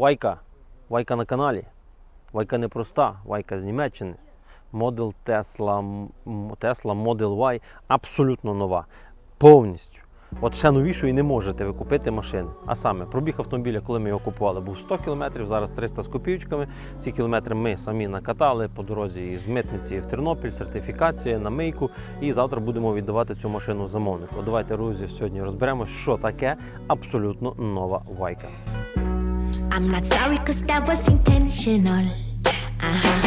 Вайка. Вайка на каналі. Вайка непроста, вайка з Німеччини. Model Tesla, Tesla Model Y абсолютно нова. Повністю. От ще новішої не можете ви купити машини. А саме, пробіг автомобіля, коли ми його купували, був 100 км, зараз 300 з копійками. Ці кілометри ми самі накатали по дорозі із митниці в Тернопіль, сертифікація на мийку. І завтра будемо віддавати цю машину замовнику. Давайте, друзі, сьогодні розберемося, що таке абсолютно нова вайка. I'm not sorry cause that was intentional. Uh huh.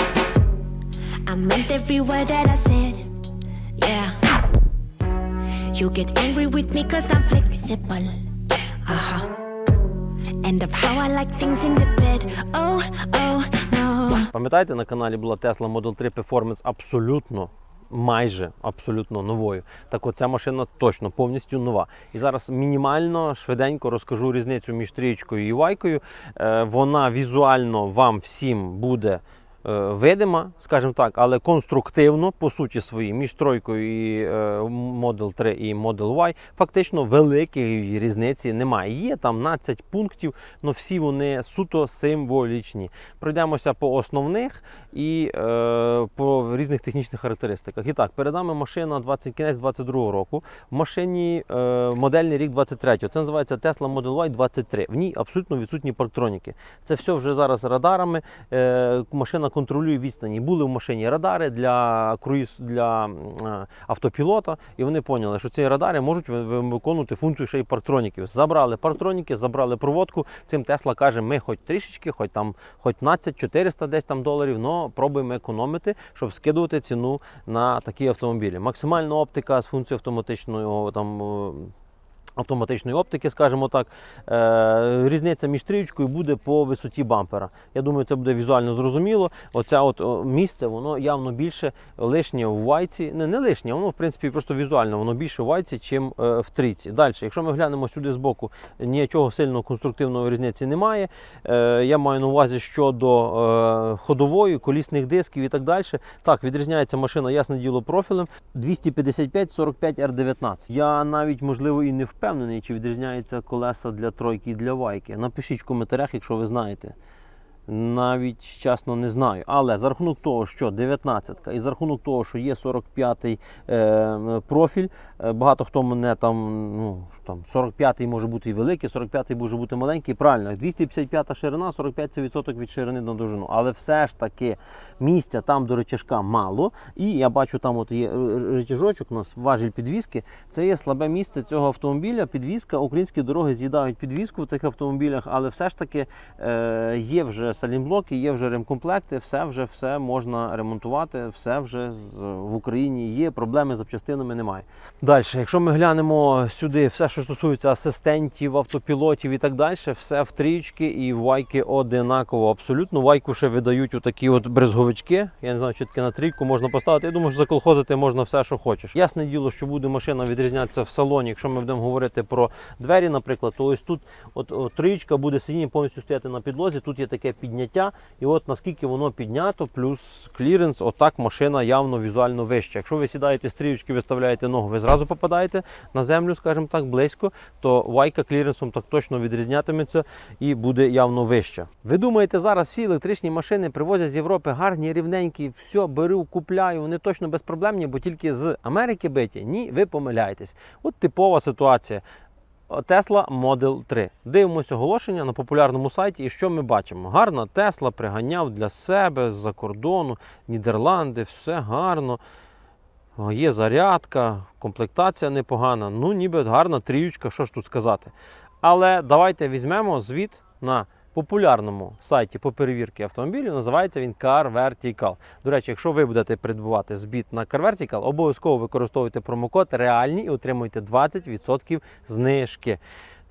I meant every word that I said. Yeah. You get angry with me cause I'm flexible. Uh huh. And of how I like things in the bed. Oh, oh, no. Пам'ятаєте, на каналі була Tesla Model 3 Performance абсолютно. Майже абсолютно новою. Так оця машина точно повністю нова. І зараз мінімально швиденько розкажу різницю між трієчкою і вайкою. Е, вона візуально вам всім буде видима, скажімо так, але конструктивно, по суті своїй, між тройкою і е, Model 3 і Model Y, фактично великої різниці немає. Є там 12 пунктів, але всі вони суто символічні. Пройдемося по основних і е, по різних технічних характеристиках. І так, перед нами машина 20 кінець 22 року. В машині е, модельний рік 23. Це називається Tesla Model Y 23. В ній абсолютно відсутні парктроніки. Це все вже зараз радарами. Е, машина контролює відстані. Були в машині радари для круїз для е, автопілота, і вони поняли, що ці радари можуть ви- ви- виконувати функцію ще й парктроніків. Забрали парктроніки, забрали проводку. Цим Тесла каже, ми хоч трішечки, хоч там хоч 15-400 десь там доларів, але пробуємо економити, щоб скидувати ціну на такі автомобілі. Максимальна оптика з функцією автоматичного там. Автоматичної оптики, скажімо так, е, різниця між трієчкою буде по висоті бампера. Я думаю, це буде візуально зрозуміло. Оце от місце, воно явно більше лишнє в вайці. Не, не лишнє, воно в принципі просто візуально, воно більше в вайці, чим е, в трійці. Далі, якщо ми глянемо сюди збоку, нічого сильного конструктивної різниці немає. Е, я маю на увазі щодо ходової, колісних дисків і так далі. Так, відрізняється машина, ясне діло, профілем 255-45 R19. Я навіть можливо і не впевнений, чи відрізняються колеса для тройки і для вайки. Напишіть в коментарях, якщо ви знаєте. Навіть чесно не знаю. Але за рахунок того, що 19-ка, і за рахунок того, що є 45-й е, профіль, е, багато хто мене там, ну, там 45-й може бути і великий, 45-й може бути маленький. Правильно, 255-та ширина, 45 це відсоток від ширини на довжину. Але все ж таки місця там до речашка мало. І я бачу, там от є р- речажочок у нас, важіль підвіски. Це є слабе місце цього автомобіля. Підвіска, українські дороги з'їдають підвіску в цих автомобілях, але все ж таки е, є вже салімблоки, є вже ремкомплекти, все вже все можна ремонтувати, все вже в Україні є. Проблеми з запчастинами немає. Далі, якщо ми глянемо сюди, все, що стосується асистентів, автопілотів і так далі, все в трічки і вайки одинаково. Абсолютно вайку ще видають отакі от брезговички. Я не знаю, чи таке на трійку можна поставити. Я думаю, що заколхозити можна все, що хочеш. Ясне діло, що буде машина відрізнятися в салоні. Якщо ми будемо говорити про двері, наприклад, то ось тут от, от трієчка буде сидіння повністю стояти на підлозі. Тут є таке підняття, і от наскільки воно піднято, плюс кліренс, отак машина явно візуально вища. Якщо ви сідаєте з трієчки, виставляєте ногу, ви зразу попадаєте на землю, скажімо так, близько, то вайка кліренсом так точно відрізнятиметься і буде явно вища. Ви думаєте, зараз всі електричні машини привозять з Європи гарні, рівненькі, все, беру, купляю, вони точно безпроблемні, бо тільки з Америки биті? Ні, ви помиляєтесь. От типова ситуація. Tesla Model 3. Дивимося оголошення на популярному сайті. І що ми бачимо? Гарна Тесла приганяв для себе з-за кордону, Нідерланди, все гарно. Є зарядка, комплектація непогана. Ну, ніби гарна тріючка, що ж тут сказати. Але давайте візьмемо звіт на популярному сайті по перевірці автомобілів. Називається він Car Vertical. До речі, якщо ви будете придбувати збіт на Car Vertical, обов'язково використовуйте промокод реальні і отримуйте 20% знижки.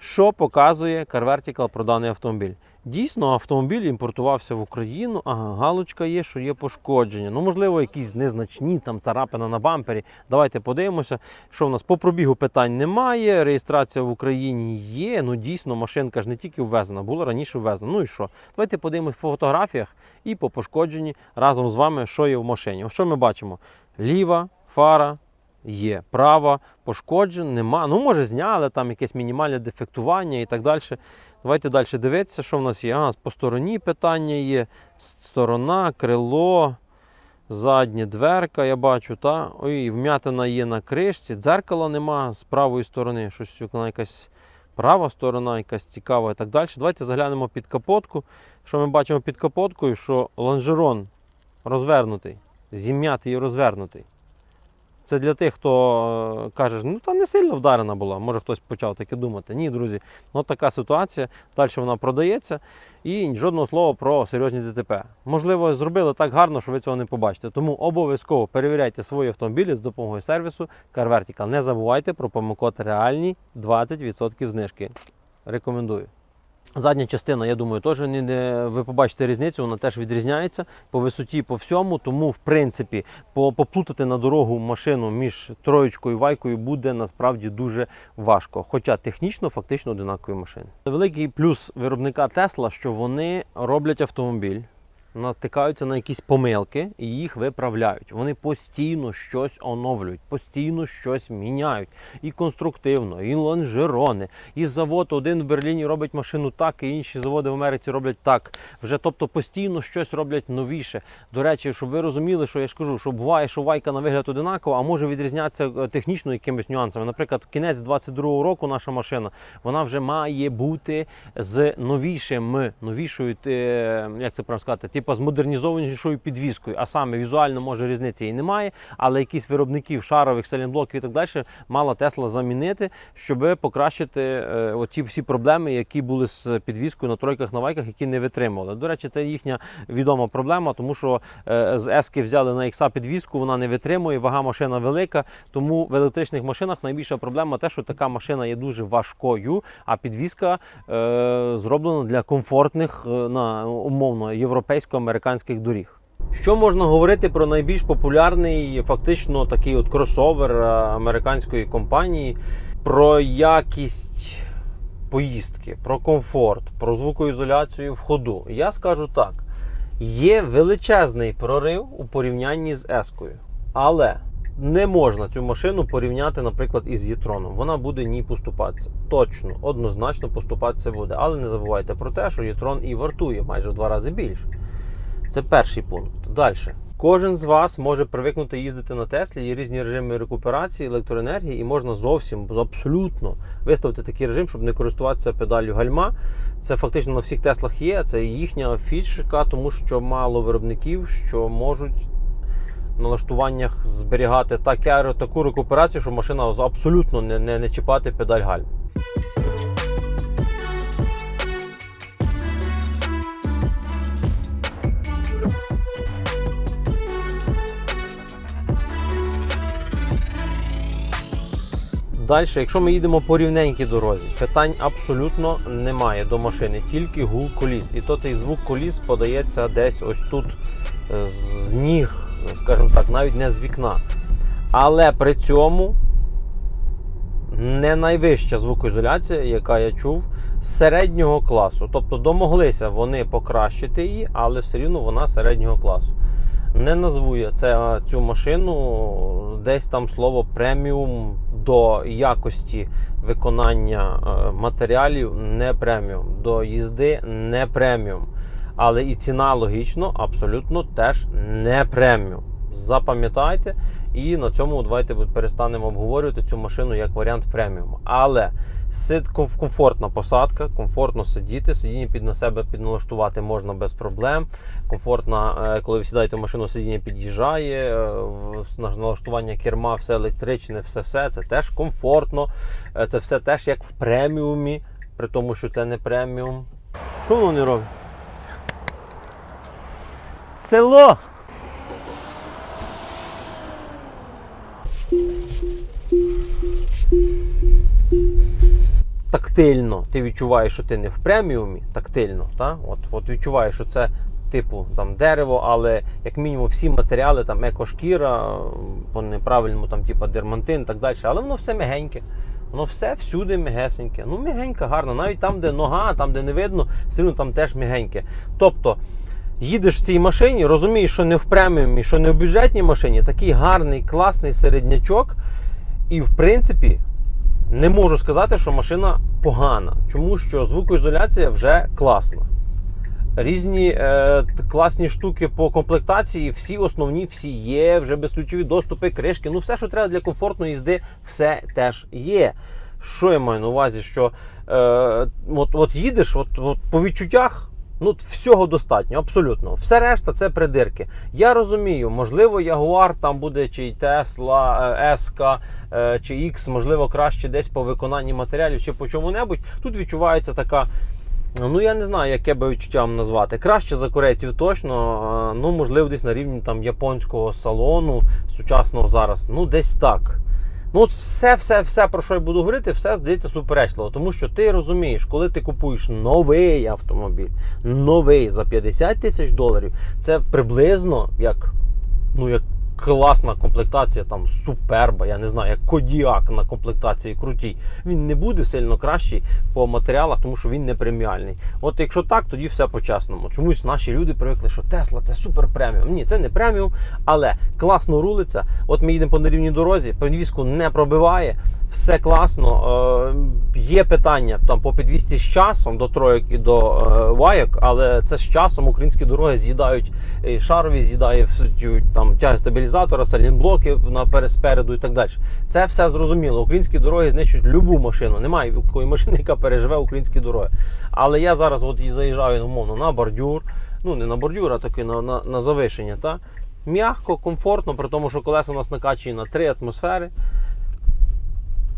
Що показує Car Vertical про даний автомобіль? Дійсно, автомобіль імпортувався в Україну, ага, галочка є, що є пошкодження. Ну, можливо, якісь незначні там царапина на бампері. Давайте подивимося, що в нас по пробігу питань немає. Реєстрація в Україні є. Ну, дійсно, машинка ж не тільки ввезена, була раніше ввезена. Ну і що? Давайте подивимось по фотографіях і по пошкодженні разом з вами, що є в машині. Що ми бачимо? Ліва фара. Є права, пошкоджень, нема. Ну, може, зняли там якесь мінімальне дефектування і так далі. Давайте далі дивитися, що в нас є. Ага, по стороні питання є. Сторона, крило, задня дверка, я бачу, та? Ой, вм'ятина є на кришці, дзеркала нема з правої сторони. Щось якась права сторона, якась цікава і так далі. Давайте заглянемо під капотку. Що ми бачимо під капоткою, що лонжерон розвернутий, зім'ятий і розвернутий. Це для тих, хто е, каже, ну та не сильно вдарена була. Може хтось почав таке думати. Ні, друзі, ну така ситуація. Далі вона продається і жодного слова про серйозні ДТП. Можливо, зробили так гарно, що ви цього не побачите. Тому обов'язково перевіряйте свої автомобілі з допомогою сервісу Car Vertical. Не забувайте про промокод реальні 20% знижки. Рекомендую. Задня частина, я думаю, теж не, ви побачите різницю, вона теж відрізняється по висоті, по всьому. Тому, в принципі, поплутати на дорогу машину між троєчкою і вайкою буде насправді дуже важко. Хоча технічно фактично одинакові машини. Великий плюс виробника Тесла, що вони роблять автомобіль. Натикаються на якісь помилки і їх виправляють. Вони постійно щось оновлюють, постійно щось міняють. І конструктивно, і лонжерони. І завод один в Берліні робить машину так, і інші заводи в Америці роблять так. Вже тобто постійно щось роблять новіше. До речі, щоб ви розуміли, що я ж кажу, що буває, що вайка на вигляд одинакова, а може відрізнятися е, технічно якимись нюансами. Наприклад, кінець 22-го року наша машина вона вже має бути з новішим, новішою, е, як це правильно сказати, типу з модернізованішою підвіскою. А саме візуально може різниці і немає, але якісь виробників шарових селінблоків і так далі мала Тесла замінити, щоб покращити е, оті всі проблеми, які були з підвіскою на тройках на вайках, які не витримували. До речі, це їхня відома проблема, тому що е, з ески взяли на ікса підвіску, вона не витримує, вага машина велика. Тому в електричних машинах найбільша проблема те, що така машина є дуже важкою, а підвіска е, зроблена для комфортних е, на умовно європейсько-американських доріг. Що можна говорити про найбільш популярний, фактично такий от кросовер е, американської компанії, про якість поїздки, про комфорт, про звукоізоляцію в ходу? Я скажу так: є величезний прорив у порівнянні з Ескою, але не можна цю машину порівняти, наприклад, із Єтроном. Вона буде ній поступатися. Точно, однозначно поступатися буде. Але не забувайте про те, що Єтрон і вартує майже в два рази більше. Це перший пункт. Далі. Кожен з вас може привикнути їздити на Теслі, є різні режими рекуперації електроенергії, і можна зовсім абсолютно виставити такий режим, щоб не користуватися педаллю гальма. Це фактично на всіх Теслах є. Це їхня фішка, тому що мало виробників, що можуть в налаштуваннях зберігати так, таку рекуперацію, щоб машина абсолютно не, не, не чіпати педаль гальм. Далі, якщо ми їдемо по рівненькій дорозі, питань абсолютно немає до машини, тільки гул коліс. І то цей звук коліс подається десь ось тут е, з ніг, скажімо так, навіть не з вікна. Але при цьому не найвища звукоізоляція, яка я чув, середнього класу. Тобто домоглися вони покращити її, але все рівно вона середнього класу. Не назву я це, цю машину десь там слово преміум до якості виконання е, матеріалів не преміум, до їзди не преміум. Але і ціна логічно абсолютно теж не преміум. Запам'ятайте, і на цьому давайте перестанемо обговорювати цю машину як варіант преміум. Але сид комфортна посадка, комфортно сидіти, сидіння під на себе підналаштувати можна без проблем. Комфортно, е, коли ви сідаєте в машину, сидіння під'їжджає, е, налаштування керма, все електричне, все все це теж комфортно. Е, Це все теж як в преміумі, при тому, що це не преміум. Що воно не робить? Село! Тактильно ти відчуваєш, що ти не в преміумі, тактильно, та? От, от відчуваєш, що це типу там дерево, але як мінімум всі матеріали, там екошкіра, по неправильному там, типу, дермантин і так далі, але воно все мягеньке. Воно все всюди мягесеньке. Ну, мягеньке, гарно. Навіть там, де нога, там, де не видно, все одно там теж мягеньке. Тобто, їдеш в цій машині, розумієш, що не в преміумі, що не в бюджетній машині, такий гарний, класний середнячок. І в принципі, Не можу сказати, що машина погана, тому що звукоізоляція вже класна. Різні е, класні штуки по комплектації, всі основні, всі є, вже безключові доступи, кришки. Ну, все, що треба для комфортної їзди, все теж є. Що я маю на увазі? Що е, от, от їдеш, от, от по відчуттях. Ну, всього достатньо, абсолютно. Все решта це придирки. Я розумію, можливо, Ягуар там буде чи Тесла, Еска чи X, можливо, краще десь по виконанні матеріалів чи по чому-небудь. Тут відчувається така. Ну, я не знаю, яке би відчуття вам назвати. Краще за корейців точно. Ну, можливо, десь на рівні там японського салону сучасного зараз. Ну, десь так. Ну, от все, все, все, про що я буду говорити, все здається суперечливо. Тому що ти розумієш, коли ти купуєш новий автомобіль, новий за 50 тисяч доларів, це приблизно як, ну, як класна комплектація, там суперба, я не знаю, як Кодіак на комплектації крутій. Він не буде сильно кращий по матеріалах, тому що він не преміальний. От якщо так, тоді все по-чесному. Чомусь наші люди привикли, що Тесла це супер преміум. Ні, це не преміум, але класно рулиться. От ми їдемо по нерівній дорозі, підвізку не пробиває, все класно. Е, є питання там по підвісті з часом до троєк і до е, вайок, але це з часом українські дороги з'їдають шарові, з'їдає всю там тяги стабілізатора, сайлентблоки спереду і так далі. Це все зрозуміло. Українські дороги знищують любу машину. Немає такої машини, яка переживе українські дороги. Але я зараз от заїжджаю умовно на бордюр. Ну не на бордюр, а таки на, на, на завишення. Та? М'ягко, комфортно, при тому, що колеса у нас накачані на 3 атмосфери.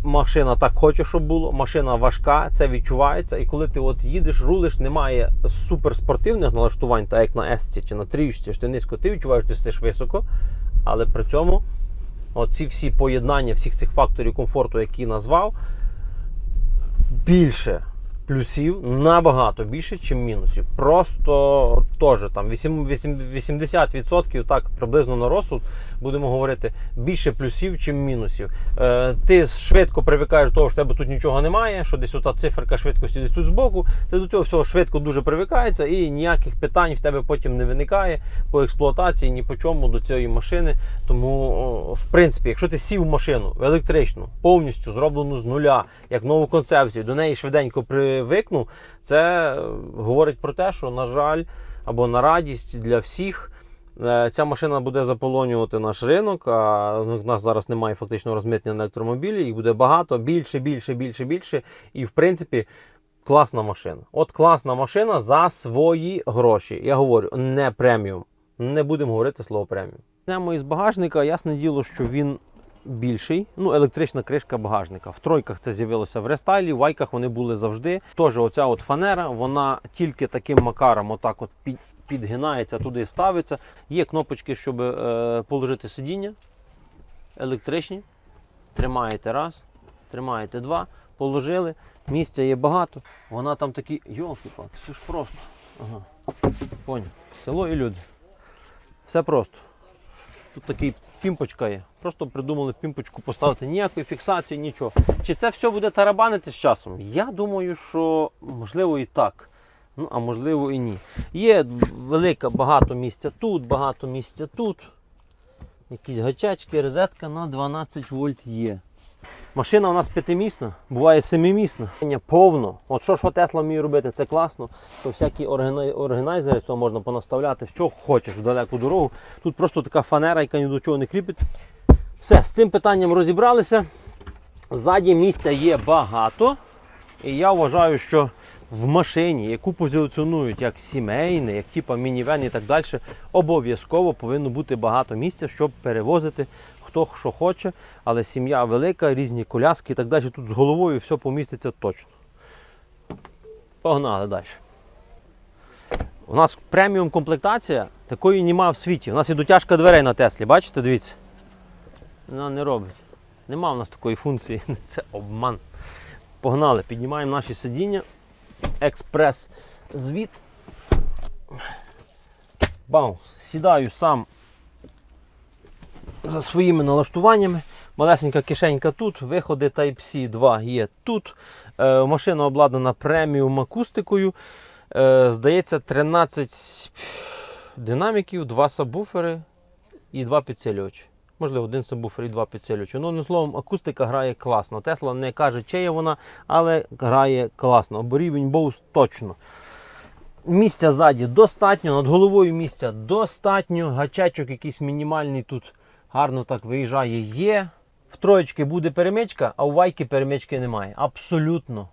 Машина так хоче, щоб було. Машина важка, це відчувається. І коли ти от їдеш, рулиш, немає суперспортивних налаштувань, так як на S чи на тріючці, що ти низько, ти відчуваєш, що ти стиш високо. Але при цьому оці всі поєднання всіх цих факторів комфорту, які назвав, більше плюсів, набагато більше, ніж мінусів. Просто теж там 8 8 80% так приблизно на розсуд, будемо говорити, більше плюсів, ніж мінусів. Е, ти швидко привикаєш до того, що тебе тут нічого немає, що десь ота циферка швидкості десь тут збоку. Це до цього всього швидко дуже привикається і ніяких питань в тебе потім не виникає по експлуатації, ні по чому до цієї машини. Тому, в принципі, якщо ти сів в машину електричну, повністю зроблену з нуля, як нову концепцію, до неї швиденько привикнув, це е, говорить про те, що, на жаль, або на радість для всіх. е, Ця машина буде заполонювати наш ринок. А в нас зараз немає фактично розмитнення на електромобілі. Їх буде багато, більше, більше, більше, більше. І в принципі, класна машина. От класна машина за свої гроші. Я говорю, не преміум. Не будемо говорити слово преміум. Йдемо із багажника, ясне діло, що він більший. Ну, електрична кришка багажника. В тройках це з'явилося в рестайлі, в вайках вони були завжди. Тож оця от фанера, вона тільки таким макаром, отак от під, підгинається, туди ставиться. Є кнопочки, щоб е, положити сидіння. Електричні. Тримаєте раз, тримаєте два, положили. Місця є багато. Вона там такі. Йолки-палки, все ж просто. Ага. Поняв. Село і люди. Все просто. Тут такий пімпочка є. Просто придумали пімпочку поставити, ніякої фіксації, нічого. Чи це все буде тарабанити з часом? Я думаю, що можливо і так. Ну, а можливо і ні. Є велика багато місця тут, багато місця тут. Якісь гачачки, розетка на 12 вольт є. Машина у нас п'ятимісна, буває семимісна. Повно. От що ж Тесла вміє робити, це класно. Що всякі органайзери то можна понаставляти, що хочеш в далеку дорогу. Тут просто така фанера, яка ні до чого не кріпить. Все, з цим питанням розібралися. Ззаді місця є багато. І я вважаю, що в машині, яку позиціонують як сімейне, як типа мінівен і так далі, обов'язково повинно бути багато місця, щоб перевозити хто що хоче, але сім'я велика, різні коляски і так далі. Тут з головою все поміститься точно. Погнали далі. У нас преміум комплектація, такої нема в світі. У нас і дотяжка дверей на Теслі, бачите, дивіться. Вона не робить. Нема в нас такої функції. Це обман. Погнали, піднімаємо наші сидіння. Експрес звіт. Бам, сідаю сам за своїми налаштуваннями. Малесенька кишенька тут, виходи Type-C 2 є тут. Е, машина обладнана преміум акустикою. Е, здається, 13 динаміків, 2 сабвуфери і 2 підсилювачі. Можливо, один сабвуфер і два підсилювачі. Ну, одним словом, акустика грає класно. Тесла не каже, чия вона, але грає класно. Бо рівень Bose точно. Місця ззаді достатньо, над головою місця достатньо. Гачечок якийсь мінімальний тут гарно так виїжджає. Є. В троєчки буде перемичка, а у вайки перемички немає. Абсолютно.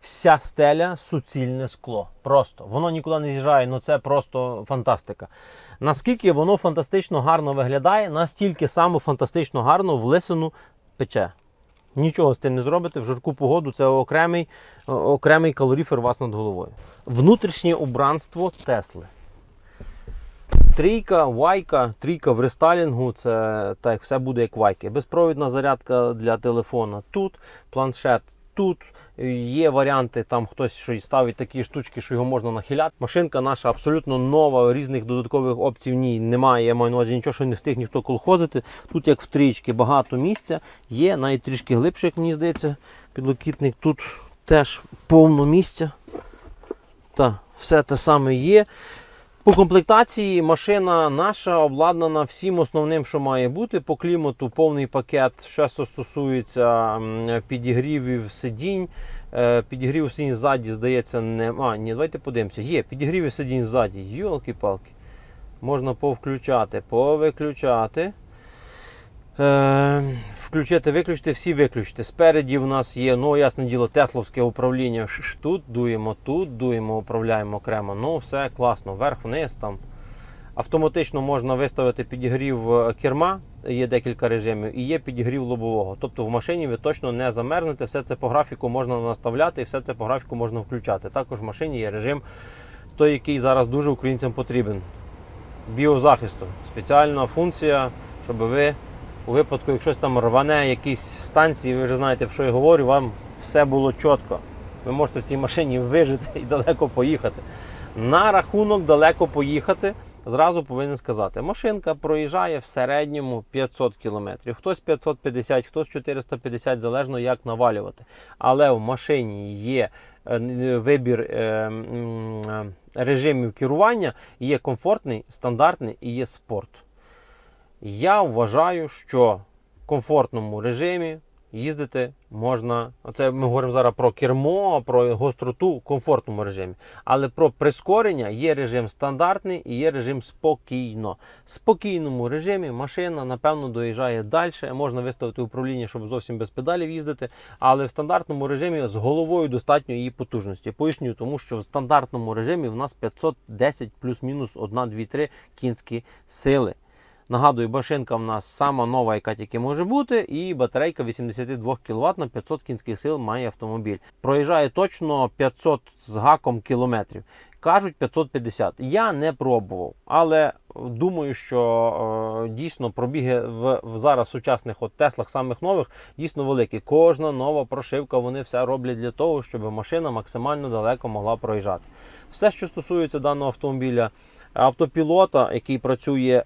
Вся стеля суцільне скло. Просто. Воно нікуди не з'їжджає, ну це просто фантастика. Наскільки воно фантастично гарно виглядає, настільки само фантастично гарно в лисину пече. Нічого з цим не зробите. В жарку погоду це окремий, окремий калоріфер у вас над головою. Внутрішнє убранство Тесли. Трійка, вайка, трійка в рестайлінгу, це так, все буде як вайки. Безпровідна зарядка для телефона тут, планшет тут. Є варіанти, там хтось що ставить такі штучки, що його можна нахиляти. Машинка наша абсолютно нова, різних додаткових опцій в ній немає. Я маю на увазі нічого, що не встиг ніхто колхозити. Тут, як в трічки, багато місця. Є навіть трішки глибше, як мені здається, підлокітник. Тут теж повно місця. Та, все те саме є. По комплектації машина наша обладнана всім основним, що має бути. По клімату повний пакет, що стосується підігрівів сидінь. Е, Підігрів сидінь ззаді, здається, нема. Ні, давайте подивимося. Є підігрів сидінь ззаді. Йолки-палки. Можна повключати, повиключати. Е, включити, виключити, всі виключити. Спереді в нас є, ну, ясне діло, тесловське управління. Тут дуємо, тут дуємо, управляємо окремо. Ну, все класно, вверх-вниз там. Автоматично можна виставити підігрів е, керма, є декілька режимів, і є підігрів лобового. Тобто в машині ви точно не замерзнете, все це по графіку можна наставляти і все це по графіку можна включати. Також в машині є режим, той, який зараз дуже українцям потрібен. Біозахисту. Спеціальна функція, щоб ви у випадку, якщо там рване якісь станції, ви вже знаєте, про що я говорю, вам все було чітко. Ви можете в цій машині вижити і далеко поїхати. На рахунок далеко поїхати, зразу повинен сказати, машинка проїжджає в середньому 500 км. Хтось 550, хтось 450, залежно як навалювати. Але в машині є е, вибір е, м, е, режимів керування, є комфортний, стандартний і є спорт. Я вважаю, що в комфортному режимі їздити можна. Оце ми говоримо зараз про кермо, про гостроту в комфортному режимі. Але про прискорення є режим стандартний і є режим спокійно. В спокійному режимі машина, напевно, доїжджає далі. Можна виставити управління, щоб зовсім без педалів їздити. Але в стандартному режимі з головою достатньо її потужності. Поясню, тому що в стандартному режимі в нас 510 плюс-мінус 1, 2, 3 кінські сили. Нагадую, машинка в нас сама нова, яка тільки може бути, і батарейка 82 кВт на 500 кінських сил має автомобіль. Проїжджає точно 500 з гаком кілометрів. Кажуть 550. Я не пробував, але думаю, що е, дійсно пробіги в, в зараз сучасних от Теслах самих нових дійсно великі. Кожна нова прошивка, вони все роблять для того, щоб машина максимально далеко могла проїжджати. Все, що стосується даного автомобіля, автопілота, який працює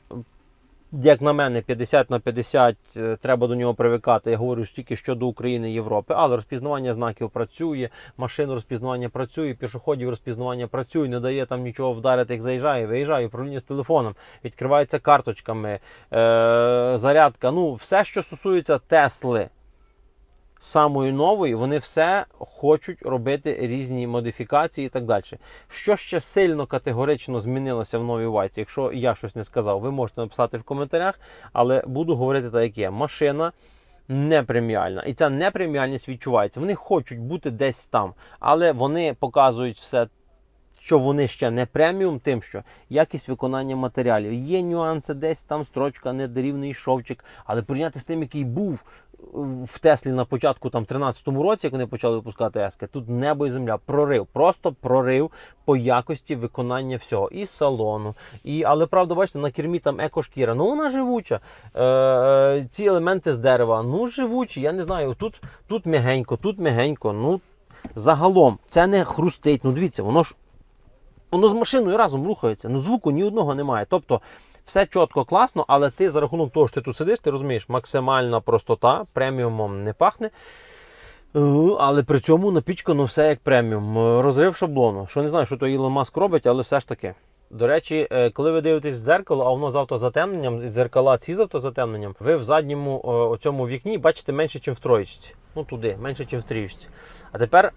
як на мене, 50 на 50 е, треба до нього привикати. Я говорю тільки щодо України і Європи. Але розпізнавання знаків працює, машин розпізнавання працює, пішоходів розпізнавання працює, не дає там нічого вдарити, як заїжджає, виїжджає, управління з телефоном, відкривається карточками, е- зарядка. Ну, все, що стосується Тесли. Самої нової, вони все хочуть робити різні модифікації і так далі. Що ще сильно категорично змінилося в новій вайці? Якщо я щось не сказав, ви можете написати в коментарях, але буду говорити так, як є. Машина Непреміальна. І ця непреміальність відчувається. Вони хочуть бути десь там, але вони показують все. Що вони ще не преміум, тим, що якість виконання матеріалів. Є нюанси, десь там строчка, недорівний шовчик, але порівняти з тим, який був в Теслі на початку там в 13-му році, як вони почали випускати ески, тут небо і земля, прорив, просто прорив по якості виконання всього. І салону. І, але правда, бачите, на кермі там екошкіра. Ну вона живуча. Е, е, ці елементи з дерева, ну живучі. Я не знаю. Тут, тут м'ягенько, тут м'ягенько. Ну загалом це не хрустить. Ну дивіться, воно ж воно з машиною разом рухається. Ну звуку ні одного немає. Тобто. Все чітко, класно, але ти за рахунок того, що ти тут сидиш, ти розумієш, максимальна простота, преміумом не пахне. Е, Але при цьому напічкано все як преміум. Е, Розрив шаблону. Що не знаю, що то Ілон Маск робить, але все ж таки. До речі, е, коли ви дивитесь в дзеркало, а воно з автозатемненням, дзеркала ці з автозатемненням, ви в задньому о, цьому вікні бачите менше, ніж в троєчці. Ну туди, менше, ніж в трієчці. А тепер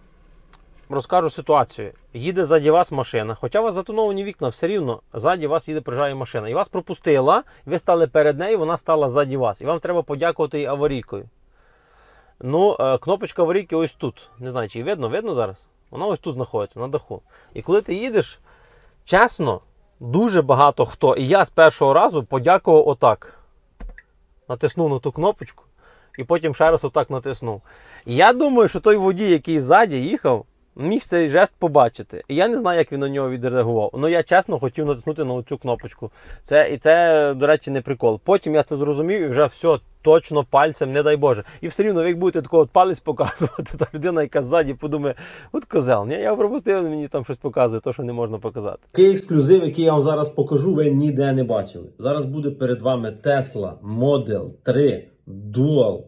розкажу ситуацію. Їде ззаді вас машина, хоча у вас затоновані вікна, все рівно ззаді вас їде приїжджає машина. І вас пропустила, ви стали перед нею, вона стала ззаді вас. І вам треба подякувати їй аварійкою. Ну, е, кнопочка аварійки ось тут. Не знаю, чи видно, видно зараз? Вона ось тут знаходиться, на даху. І коли ти їдеш, чесно, дуже багато хто. І я з першого разу подякував отак. Натиснув на ту кнопочку і потім ще раз отак натиснув. Я думаю, що той водій, який ззаді їхав, міг цей жест побачити. І я не знаю, як він на нього відреагував. Ну я чесно хотів натиснути на цю кнопочку. Це, і це, до речі, не прикол. Потім я це зрозумів і вже все точно пальцем, не дай Боже. І все рівно, як будете такого палець показувати, та людина, яка ззаді подумає, от козел, ні, я пропустив, він мені там щось показує, то, що не можна показати. Такий ексклюзив, який я вам зараз покажу, ви ніде не бачили. Зараз буде перед вами Tesla Model 3 Dual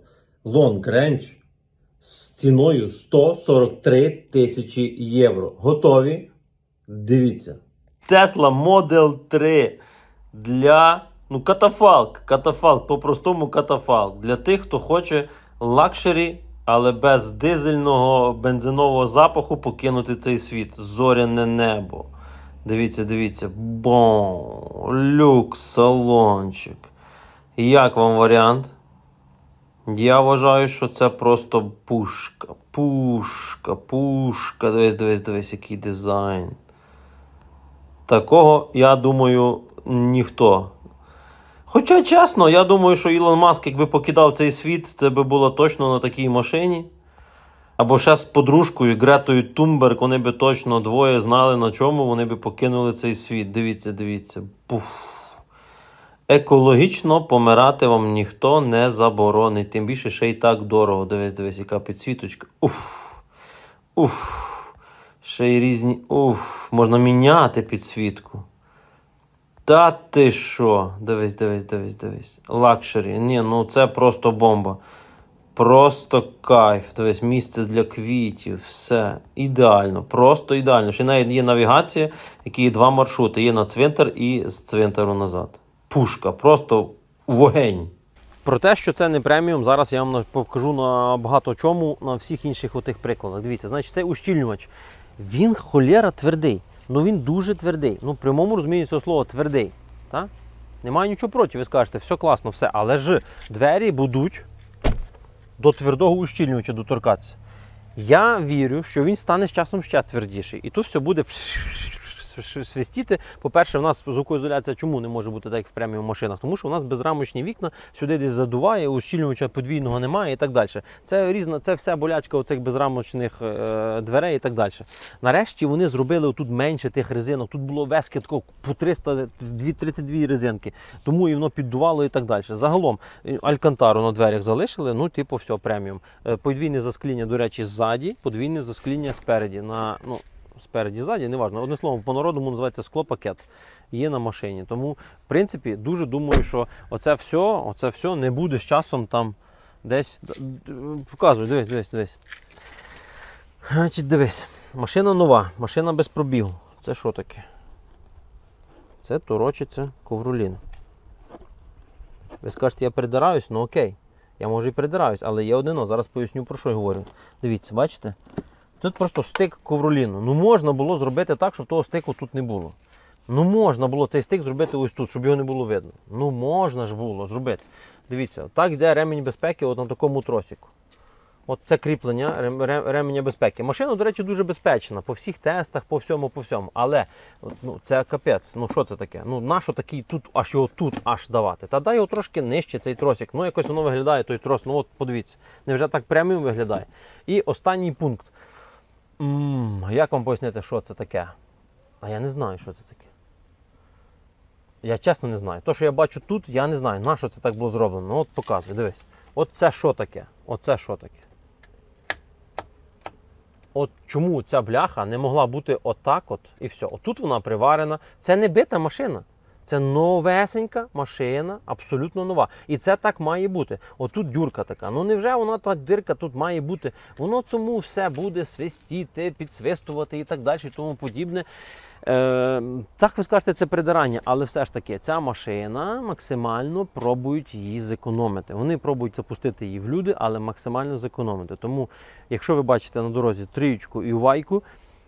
Long Range з ціною 143 тисячі євро. Готові? Дивіться. Tesla Model 3 для ну, катафалк. Катафалк, по-простому катафалк. Для тих, хто хоче лакшері, але без дизельного бензинового запаху покинути цей світ. Зоряне небо. Дивіться, дивіться. Бон, люк, салончик. Як вам варіант? Я вважаю, що це просто пушка. Пушка, пушка. Дивись, дивись, дивись, який дизайн. Такого, я думаю, ніхто. Хоча, чесно, я думаю, що Ілон Маск, якби покидав цей світ, це би було точно на такій машині. Або ще з подружкою Гретою Тумберг, вони би точно двоє знали, на чому вони би покинули цей світ. Дивіться, дивіться. Пуф. Екологічно помирати вам ніхто не заборонить. Тим більше ще й так дорого. Дивись, дивись, яка підсвіточка. Уф. Уф. Ще й різні. Уф. Можна міняти підсвітку. Та ти що? Дивись, дивись, дивись, дивись. Лакшері. Ні, ну це просто бомба. Просто кайф. Дивись, місце для квітів, все. Ідеально, просто ідеально. Ще навіть є навігація, які є два маршрути. Є на цвинтар і з цвинтару назад. Пушка, просто вогень. Про те, що це не преміум, зараз я вам покажу на багато чому на всіх інших отих прикладах. Дивіться, значить, цей ущільнювач. Він холєра твердий. Ну він дуже твердий. Ну, в прямому розумінні цього слова твердий. Так? Немає нічого проти, ви скажете, все класно, все. Але ж двері будуть до твердого ущільнювача доторкатися. Я вірю, що він стане з часом ще твердіший. І тут все буде свистіти. По-перше, в нас звукоізоляція чому не може бути так, як в преміум машинах? Тому що у нас безрамочні вікна, сюди десь задуває, ущільнювача подвійного немає і так далі. Це різна, це вся болячка оцих безрамочних е, дверей і так далі. Нарешті вони зробили тут менше тих резинок. Тут було вески тако по 300, 32 резинки, тому і воно піддувало і так далі. Загалом е, алькантару на дверях залишили, ну, типу, все, преміум. Е, Подвійне заскління, до речі, ззаді, подвійне заскління спереді. На, ну, спереді, ззаді, неважно. Одним словом, по народному називається склопакет. Є на машині. Тому, в принципі, дуже думаю, що оце все, оце все не буде з часом там десь. Показую, дивись, дивись, дивись. Значить, дивись. Машина нова, машина без пробігу. Це що таке? Це торочиться ковролін. Ви скажете, я придираюсь, ну окей. Я може і придираюсь, але є одино. Зараз поясню про що я говорю. Дивіться, бачите? Тут просто стик ковроліну. Ну можна було зробити так, щоб того стику тут не було. Ну можна було цей стик зробити ось тут, щоб його не було видно. Ну можна ж було зробити. Дивіться, так йде ремінь безпеки от на такому тросіку. От це кріплення рем- рем- ременя безпеки. Машина, до речі, дуже безпечна по всіх тестах, по всьому, по всьому. Але ну, це капець. Ну що це таке? Ну нащо такий тут, аж його тут аж давати? Та дай його трошки нижче, цей тросик. Ну якось воно виглядає, той трос. Ну от подивіться, невже так преміум виглядає. І останній пункт. Як вам пояснити, що це таке? А я не знаю, що це таке. Я чесно не знаю. То, що я бачу тут, я не знаю, на що це так було зроблено. Ну от показуй, дивись. От це що таке? Оце що таке? От чому ця бляха не могла бути отак от і все. Отут вона приварена. Це не бита машина. Це новесенька машина, абсолютно нова. І це так має бути. Отут дюрка така. Ну невже вона та дирка тут має бути? Воно тому все буде свистіти, підсвистувати і так далі, і тому подібне. Е, так ви скажете, це придирання, але все ж таки ця машина максимально пробують її зекономити. Вони пробують запустити її в люди, але максимально зекономити. Тому, якщо ви бачите на дорозі трієчку і вайку,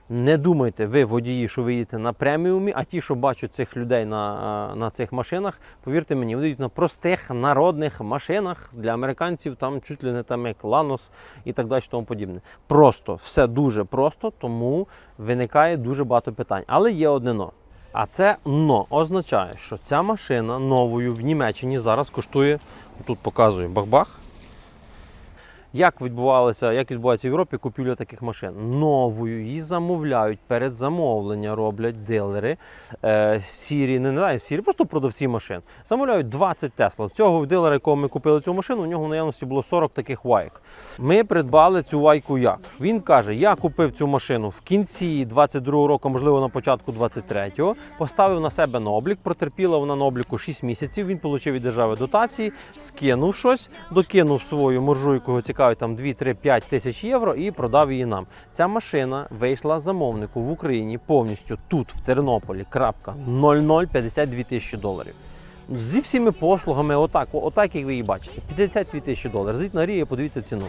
не думайте, ви водії, що ви їдете на преміумі, а ті, що бачать цих людей на, на цих машинах, повірте мені, вони їдуть на простих народних машинах для американців, там чуть ли не там як Ланос і так далі, тому подібне. Просто все дуже просто, тому виникає дуже багато питань. Але є одне но. А це но означає, що ця машина новою в Німеччині зараз коштує, тут показую бах-бах. Як відбувалося, як відбувається в Європі купівля таких машин? Новою її замовляють перед замовлення, роблять дилери. Е, сірі, не знаю, сірі, просто продавці машин. Замовляють 20 Тесла. Цього дилера, якого ми купили цю машину, у нього в наявності було 40 таких вайк. Ми придбали цю вайку як? Він каже: я купив цю машину в кінці 22-го року, можливо, на початку 23-го, поставив на себе на облік, протерпіла вона на обліку 6 місяців. Він отримав від держави дотації, скинув щось, докинув свою моржуйку, його цікавить там 2, 3, 5 тисяч євро і продав її нам. Ця машина вийшла замовнику в Україні повністю тут, в Тернополі. Крапка 0052 тисячі доларів. Зі всіми послугами, отак, отак, як ви її бачите, 52 тисячі доларів. Зайдіть на Рія, подивіться ціну.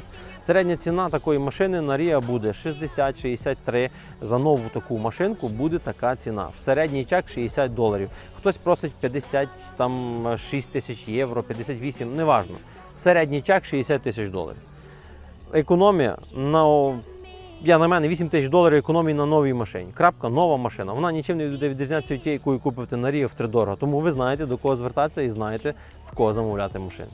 Середня ціна такої машини на Рія буде 60-63. За нову таку машинку буде така ціна. В середній чек 60 доларів. Хтось просить 50, там 6 тисяч євро, 58, неважно. Середній чек 60 тисяч доларів. Економія на я на мене 8 тисяч доларів економії на новій машині. Крапка, нова машина. Вона нічим не буде відрізняться від тієї, яку купите на Ріо втридорога. Тому ви знаєте, до кого звертатися і знаєте, в кого замовляти машину.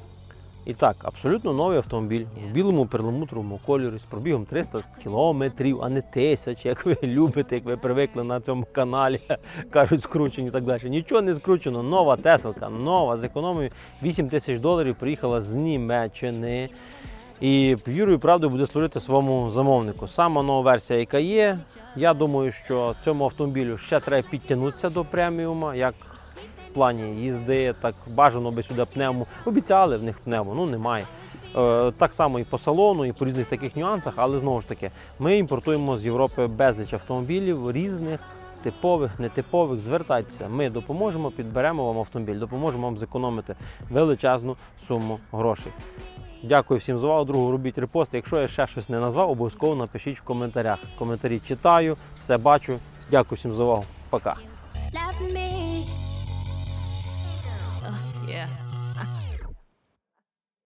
І так, абсолютно новий автомобіль в білому перламутровому кольорі з пробігом 300 кілометрів, а не тисяч, як ви любите, як ви привикли на цьому каналі. Кажуть, скручені і так далі. Нічого не скручено. Нова Теслка, нова з економією 8 тисяч доларів приїхала з Німеччини. І вірою і правдою буде служити своєму замовнику. Сама нова версія, яка є. Я думаю, що цьому автомобілю ще треба підтягнутися до преміума, як в плані їзди, так бажано би сюди пневму. Обіцяли в них пневму, ну немає. Е, так само і по салону, і по різних таких нюансах, але знову ж таки, ми імпортуємо з Європи безліч автомобілів різних. Типових, нетипових, звертайтеся. Ми допоможемо, підберемо вам автомобіль, допоможемо вам зекономити величезну суму грошей. Дякую всім за увагу. Другу робіть репост. Якщо я ще щось не назвав, обов'язково напишіть в коментарях. Коментарі читаю, все бачу. Дякую всім за увагу. Пока.